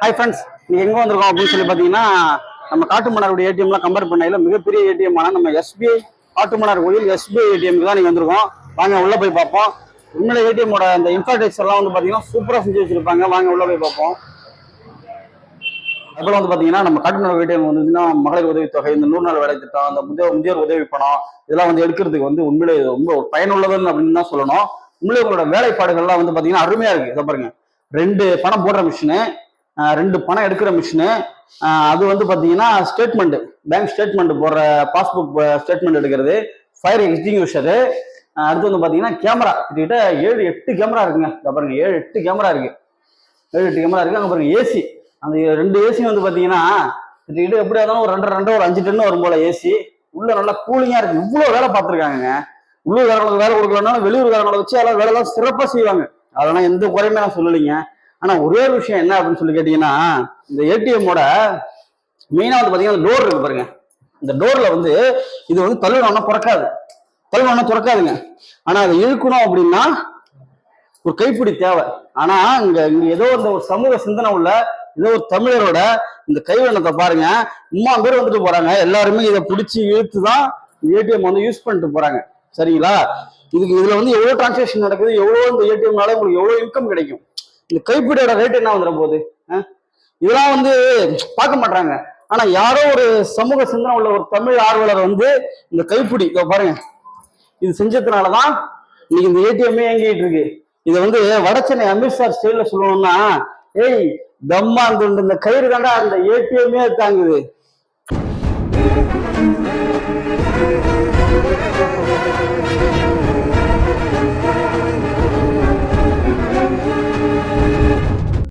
Hi friends நீங்க எங்க வந்திருக்கோம் அப்படின்னு சொல்லி பாத்தீங்கன்னா நம்ம காட்டுமன்னாருடைய ஏடிஎம்லாம் கம்பேர் பண்ணையில மிகப்பெரிய ஏடிஎம் ஆன நம்ம எஸ்பிஐ காட்டுமன்னார் கோயில் எஸ்பிஐ ஏடிஎம்க்கு தான் நீங்க வந்திருக்கோம். வாங்க உள்ள போய் பார்ப்போம். உண்மையில ஏடிஎம்மோட அந்த இன்ஃப்ராஸ்ட்ரக்சர்லாம் வந்து பார்த்தீங்கன்னா சூப்பரா செஞ்சு வச்சிருப்பாங்க. வாங்க உள்ள போய் பார்ப்போம். அப்புறம் வந்து பாத்தீங்கன்னா நம்ம காட்டுமன்னார் ஏடிஎம் வந்து மகளிர் உதவித்தொகை இந்த நூறு நாள் வேலை திட்டம் அந்த முதியோர் முதியோர் உதவி பணம் இதெல்லாம் வந்து எடுக்கிறதுக்கு வந்து உண்மையிலே ரொம்ப பயனுள்ளதுன்னு அப்படின்னு தான் சொல்லணும். உண்மையிலே உங்களோட வேலைப்பாடுகள்லாம் வந்து பாத்தீங்கன்னா அருமையா இருக்கு. இதை பாருங்க. ரெண்டு பணம் போடுற மிஷினு ரெண்டு பணம் எடுக்கிற மிஷினு. அது வந்து பார்த்தீங்கன்னா ஸ்டேட்மெண்ட் பேங்க் ஸ்டேட்மெண்ட் போடுற பாஸ்புக் ஸ்டேட்மெண்ட் எடுக்கிறது ஃபயர் எக்ஸ்டிங்யூஷரு அடுத்து வந்து பார்த்தீங்கன்னா கேமரா கிட்டத்தட்ட ஏழு எட்டு கேமரா இருக்குங்க. இதை பாருங்க ஏழு எட்டு கேமரா இருக்கு. ஏழு எட்டு கேமரா இருக்கு. அங்கே பாருங்க ஏசி அந்த ரெண்டு ஏசி வந்து பார்த்தீங்கன்னா கிட்டத்தட்ட எப்படியா இருந்தாலும் ஒரு ரெண்டரை ரெண்டு ஒரு அஞ்சு டன்னு வரும் போல ஏசி உள்ள நல்லா கூலிங்காக இருக்கு. இவ்வளோ வேலை பார்த்துருக்காங்க உள்ளூர்காரங்களுக்கு வேலை கொடுக்கலனாலும் வெளியூர்காரங்களை வச்சு எல்லாம் வேலைலாம் சிறப்பாக செய்வாங்க. அதெல்லாம் எந்த குறையுமே நான் சொல்லலைங்க. ஆனா ஒரே ஒரு விஷயம் என்ன அப்படின்னு சொல்லி கேட்டீங்கன்னா இந்த ஏடிஎம்மோட மெயினா வந்து பாத்தீங்கன்னா டோர் இருக்கு பாருங்க. இந்த டோர்ல வந்து இது வந்து தள்ளுனோம்னா திறக்காது. தள்ளுனோம்னா திறக்காதுங்க. ஆனா அதை இழுக்கணும் அப்படின்னா ஒரு கைப்பிடி தேவை. ஆனா இங்க இங்க ஏதோ இந்த ஒரு சமூக சிந்தனை உள்ள ஏதோ ஒரு தமிழரோட இந்த கைவண்ணத்தை பாருங்க. இம்மா பேர் வந்துட்டு போறாங்க. எல்லாருமே இதை பிடிச்சி இழுத்து தான் ஏடிஎம் வந்து யூஸ் பண்ணிட்டு போறாங்க. சரிங்களா? இதுக்கு இதுல வந்து எவ்வளவு டிரான்சாக்ஷன் நடக்குது எவ்வளவு இந்த ஏடிஎம்னால உங்களுக்கு எவ்வளவு இன்கம் கிடைக்கும்? இந்த கைப்பிடியோட ரேட் என்ன வந்துட போகுது? இதெல்லாம் வந்து பார்க்க மாட்டாங்க ஆனா யாரோ ஒரு சமூக சிந்தனை உள்ள ஒரு தமிழ் ஆர்வலர் வந்து இந்த கைப்பிடி இதோ பாருங்க. இது செஞ்சதுனாலதான் இன்னைக்கு இந்த ஏடிஎம்மே இயங்கிட்டு இருக்கு. இதை வந்து வடச்சென்னை அமித்ஷா ஸ்டைல சொல்லணும்னா ஏய் தம்மா அந்த இந்த கயிறு தாண்டா அந்த ஏடிஎம்மே தாங்குது.